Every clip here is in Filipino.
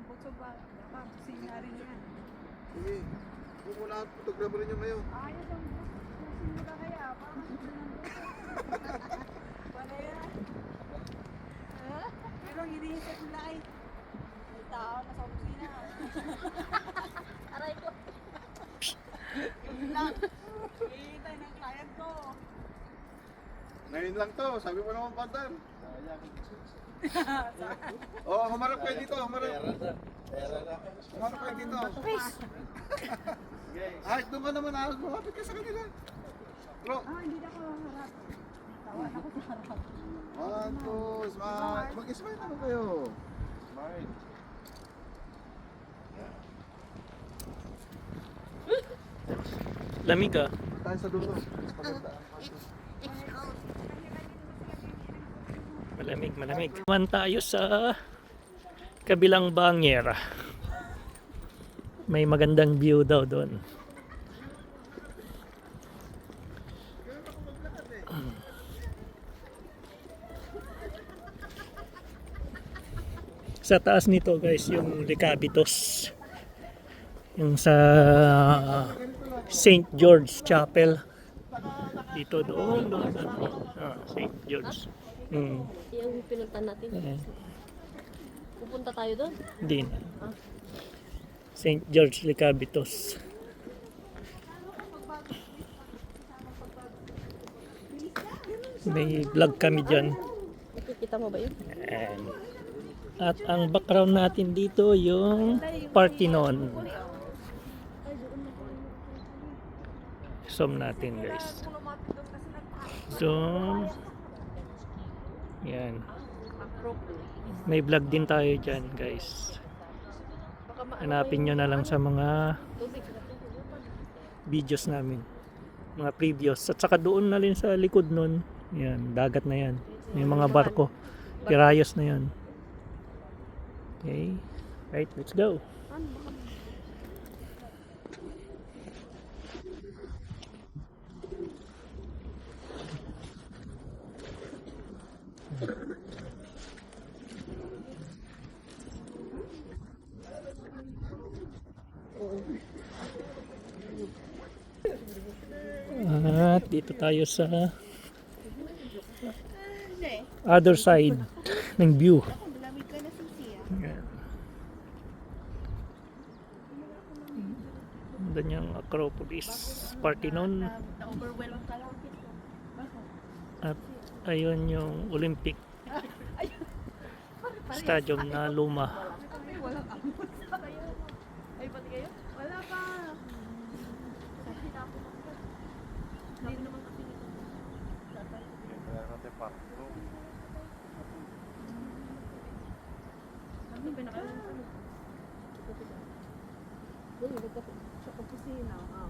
puso ba? Dapat, kusina rin yan. Sige. Kung muna ang photographer niyo ngayon. Ayos ang kusina kaya. Parang hindi ng Wala yan. Pero ang iniisip nila ay, may tao na sa kusina. Aray ko. Yun lang. Hihintay ng client ko. Ngayon lang to. Sabi mo naman pandan. Oh, humarap kayo dito. Humarap. Humarap kayo dito. Ay, doon ka naman. ah. Lumapit ka sa kanila. Bro. Ah, hindi na ako harap. Tawa na ako sa harap. One, two, smile. Mag-smile naman kayo. Smile. Lamig ah. Tayo sa dulo. Maganda. Malamig, malamig. Naman tayo sa kabilang bangyera. May magandang view daw doon. Sa taas nito guys, yung Licabitos. Yung sa St. George Chapel. Dito doon, doon, doon. Ah, St. George. Mm. Yung pinunta natin. Eh, Pupunta tayo doon. Hindi na. St. George Licabitos. May vlog kami dyan. Nakikita mo ba yun? And, at ang background natin dito yung Parthenon. Zoom natin guys. Zoom. Yan. May vlog din tayo dyan guys. Hanapin nyo na lang sa mga videos namin. Mga previous. At saka doon na rin sa likod nun. Yan, dagat na yan. May mga barko. Pirayos na yan. Okay. Right, let's go. At dito tayo sa other side ng view. Yan. Doon yung Acropolis, ka lang. At ayun yung Olympic Stadium na luma. Ay, pati kayo? Wala pa. Hindi naman kasi nito. Ano ba na kayo? Uy, nagka- Sa opisina. Ah.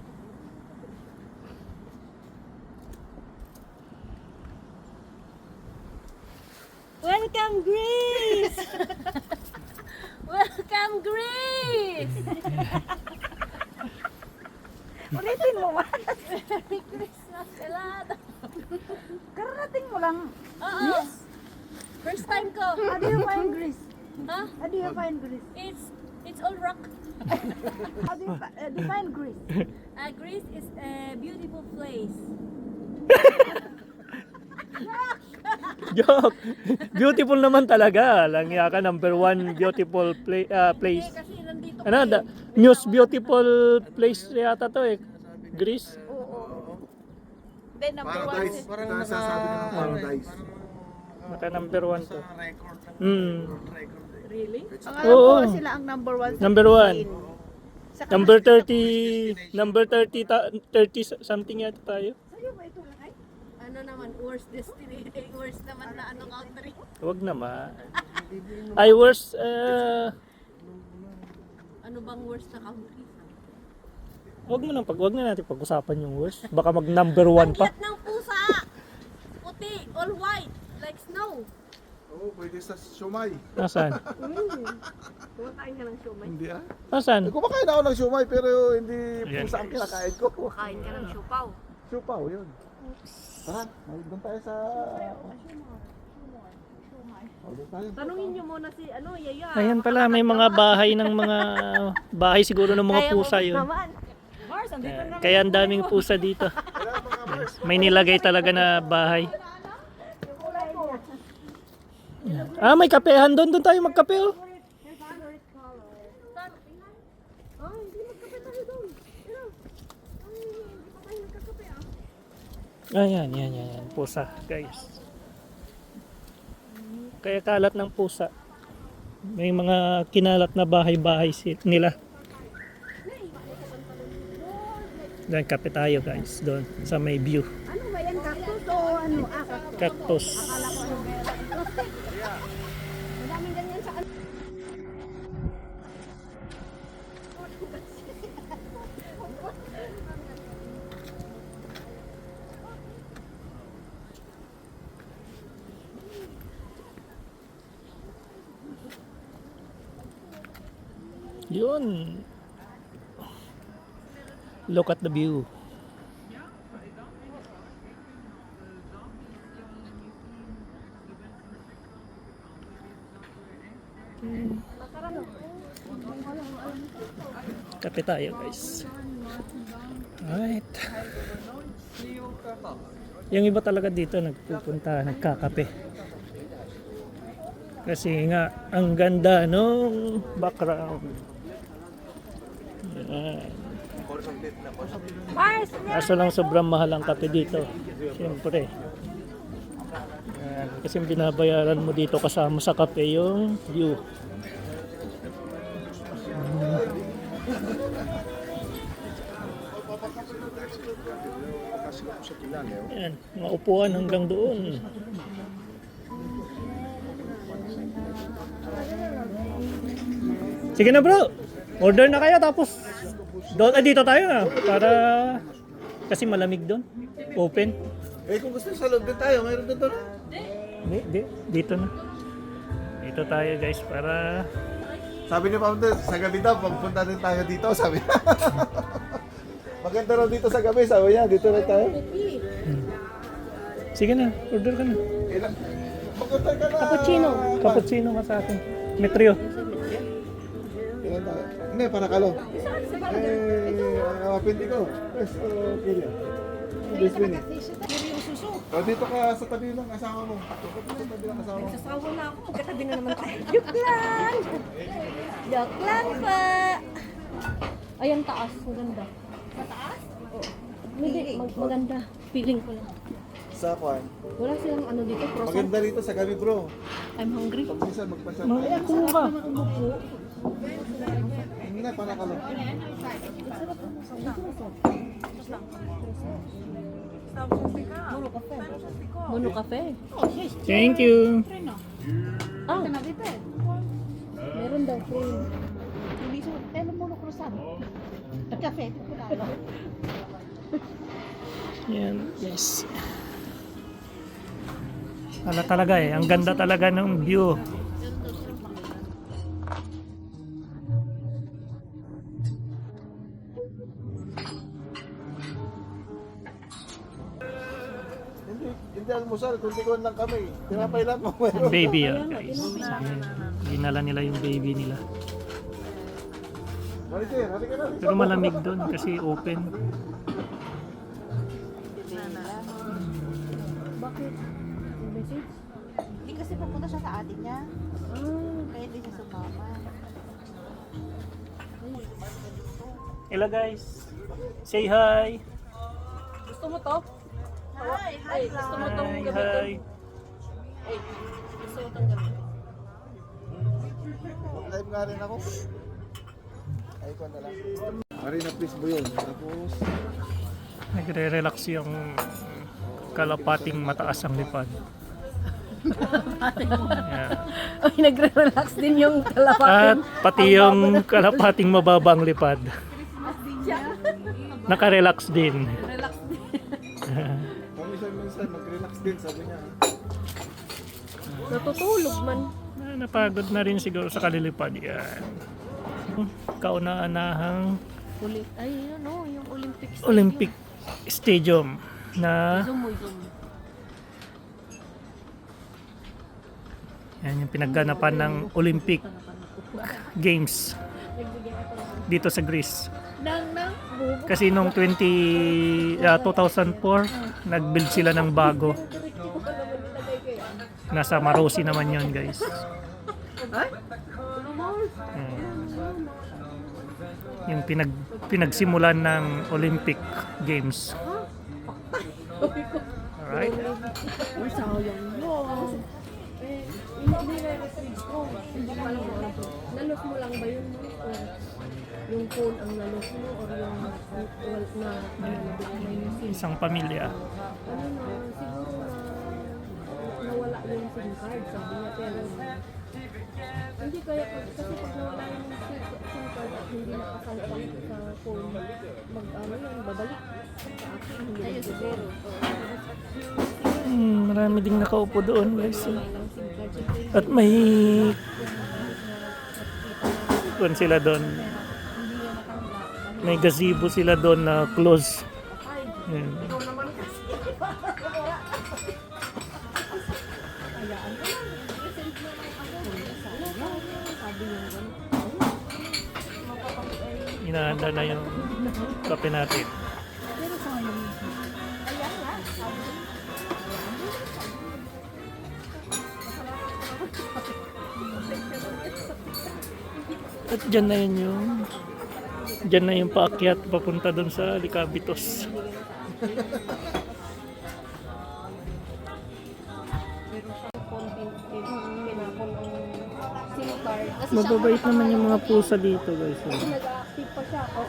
Welcome, Greece! Welcome, Greece! Ulitin mo ba? Merry Christmas, Elada! Karating mo lang. Oo! First time ko! How do you find Greece? Ha? How do you find Greece? It's it's all rock. How do you fi- uh, define Greece? Uh, Greece is a beautiful place. Joke! Beautiful naman talaga. Langya ka, number one beautiful pla- ah, place. Eh, kasi nandito Ano, kayo. da, news beautiful place yata to eh. Greece. Oo. Then number one Paradise. is... Parang nasasabi ka ng paradise. Naka number one to. Hmm. Really? Ang alam ko, Oo. sila ang number one Number one. Number 30, number 30, ta- 30 something yata tayo. Sa'yo ba ito ay? Ano naman, worst destination, worst naman na ano country. Huwag naman. Ay, worst, uh, Ano bang worst na country? huwag mo nang pag, huwag na natin pag-usapan yung worst. Baka mag number one pa. Kiat ng pusa! Puti, all white, like snow. Oo, pwede sa siomay. Nasaan? Kumakain ka ng siomay. Hindi ah. Nasaan? Eh, kumakain ako ng siomay pero hindi Ayan, pusa ang guys. kinakain ko. Kain ka ng siopaw. Siopaw, yun. Tara, doon tayo sa... Tayo. Tanungin nyo muna si ano, Yaya. Ayan pala, may mga bahay ng mga bahay siguro ng mga Kaya pusa mo yun. Naman. Mars, andito na Kaya ang daming pusa dito. Yes. May nilagay talaga na bahay. Ah, may kapehan doon. Doon tayo magkape oh. Ay, hindi magkape tayo doon. Ano? Ay, hindi pa tayo nagkakape ah. Ayan, yan, yan, yan. Pusa, guys. Kaya kalat ng pusa. May mga kinalat na bahay-bahay nila. Doon, kape tayo guys. Doon, sa may view. Ano ba yan? Cactus o ano? Ah, cactus. Cactus. Akala ko ano ba yan? Plastic. Ang daming ganyan sa ano. Yun. Look at the view. Kape tayo guys. Alright. Yung iba talaga dito nagpupunta, nagkakape. Kasi nga, ang ganda nung background. Kaso lang sobrang mahal ang kape dito. Siyempre. Yan. Kasi binabayaran mo dito kasama sa kape yung view. Yan. Mga upuan hanggang doon. Sige na bro. Order na kayo tapos doon ah, dito tayo na para kasi malamig doon. Open. Eh kung gusto sa loob din tayo, mayroon din doon. Di, di, dito na. Dito tayo guys para Sabi ni Del, sa gabi daw, pagpunta din tayo dito, sabi niya. Maganda raw dito sa gabi, sabi niya, dito na tayo. Sige na, order ka na. Ilan? Magpunta ka na. Cappuccino. Cappuccino ka sa akin. Metrio. Hindi, para kalo. Eh, uh, pindi ko. Yes, uh, kili. This eh. O, dito ka sa tabi ng asawa mo. Dito ka sa tabi ng asawa mo. Sasawa na ako. Magkatabi na naman tayo. Joke lang. Joke lang pa. Ayan taas. Maganda. Sa taas? Oo. Hindi, mag- maganda. Feeling ko lang. Sa kwan. Wala silang ano dito, croissant. Maganda rito sa gabi, bro. I'm hungry. Pag minsan magpasya. Ay, kuha ka. Hindi na, para kalo. Mono cafe. Thank you. Ah, meron daw cream. Yan, yes. Ala talaga eh, ang ganda talaga ng view. Hindi, almusal, kundi ko lang kami. Tinapay lang kung. Baby yan guys. Yan. Dinala nila yung baby nila. Maricel, halika na. Pero malamig doon kasi open. Bakit? Message? Hindi kasi pupunta siya sa atin niya. Ah, Kaya hindi siya sumama. Hello guys. Say hi. gusto mo to? Hi, hi, Ay, gusto mo tong Hi, gamitin? hi. Ay, gusto mo tong gamitin? Live nga rin ako. Ay, ko na lang. Marina, please mo yun. Tapos, Nagre-relax yung kalapating mataas ang lipad. yeah. Ay, nagre-relax din yung At kalapatin. pati yung kalapating mababang lipad. Naka-relax din. Relax din. paminsan-minsan, mag-relax din, sabi niya. Natutulog man. Ah, Napagod na rin siguro sa kalilipad yan. Kauna-anahang Ulit. Ay, yun o, yung Olympic Stadium. Olympic Stadium na Zoom mo, zoom. Yan yung pinagganapan ng Olympic Games dito sa Greece. Nang. Kasi nung 20, ah, 2004, nag-build sila ng bago. Nasa Marosi naman yon guys. Yan. Yung pinag, pinagsimulan ng Olympic Games. Alright? Eh. Nalos mo lang ba yun? Yung phone ang nalos mo? Or yung well, na? Isang pamilya. Ano na, siguro na nawala yung SIM card. Sabi niya, pero hindi kaya, kasi pag nawala yung SIM card at hindi nakasalpang sa phone, mag ano yun, babalik sa akin. Hindi na siguro. Hmm, marami ding nakaupo doon guys. At may doon sila doon. May gazebo sila doon na close. Yan. Inahanda na yung kape natin. At dyan na yun yung dyan na yung paakyat papunta doon sa SIM card. Kasi Mababait naman yung mga pusa dito guys. Oo.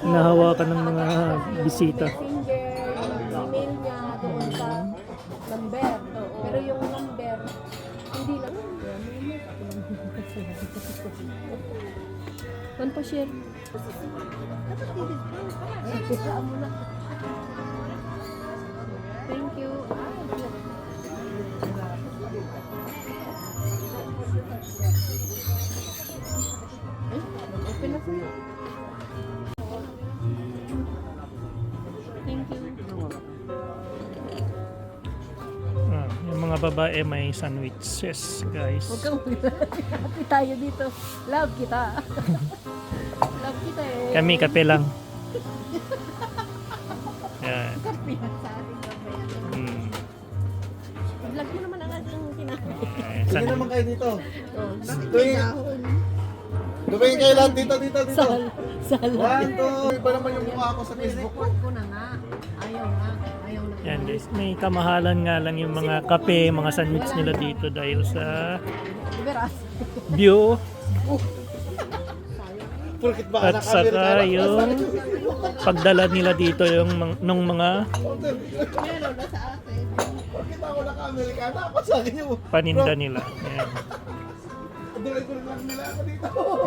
Nahawakan ng mga bisita. Email niya doon sa number. Pero yung number, hindi lang. Kan pa share? Thank you. Ay, open na sa'yo. Thank you. Ah, yung mga babae may sandwiches guys. Huwag kang Happy tayo dito. Love kita. Kami kape lang. Yan. Hmm. Vlog mo naman ang aking kinain. Eh, Sige san- naman kayo dito. Oh, Tuwing, tuwing kayo lahat dito, dito, dito. Sal, sal. One, two. Iba naman yung mukha ko sa Facebook ko. ko na nga. Ayaw nga. Ayaw na. Yan guys, may kamahalan nga lang yung mga kape, mga sandwich nila dito dahil sa Liberas. view Purkit ba at saka yung pagdala nila dito yung nung mga paninda nila. Yan.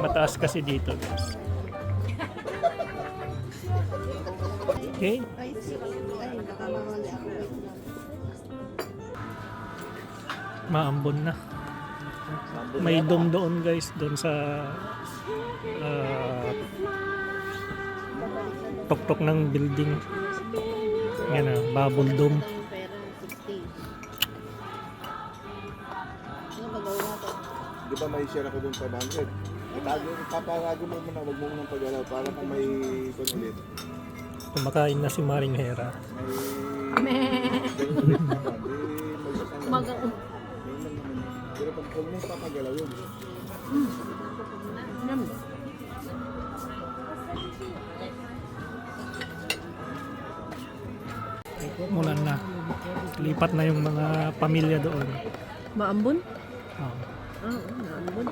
Mataas kasi dito guys. Okay. Maambon na. May dome doon guys, doon sa ah, tuktok ng building. Yan ah, bubble dome. Di ba may share ako dun 500? Itago, paparago mo muna, wag mo munang pag-alaw para kung may kung ulit. Kumakain na si Maring Hera. May... Maga. Huwag mong papagalaw yun. Mulan na. Lipat na yung mga pamilya doon. Maambon? Oh. Ah, oo, maambon.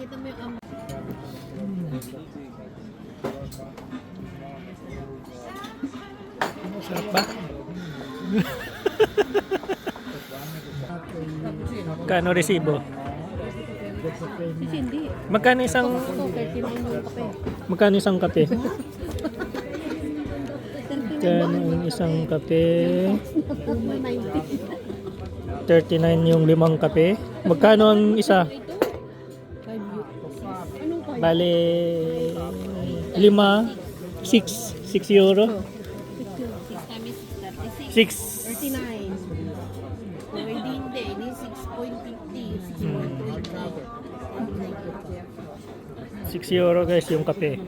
Kita mo yung Sarap ba? Kano resibo? Hindi. Magkano isang Ito, 39 yung kape. magkano isang kape? Magkano ang isang kape? 90. 39 yung limang kape. Magkano ang isa? Ito? 5 Anong 5? Bale lima, six, six euro. Six. 39. No, hindi hindi. 6.50. 6 euro guys yung kape.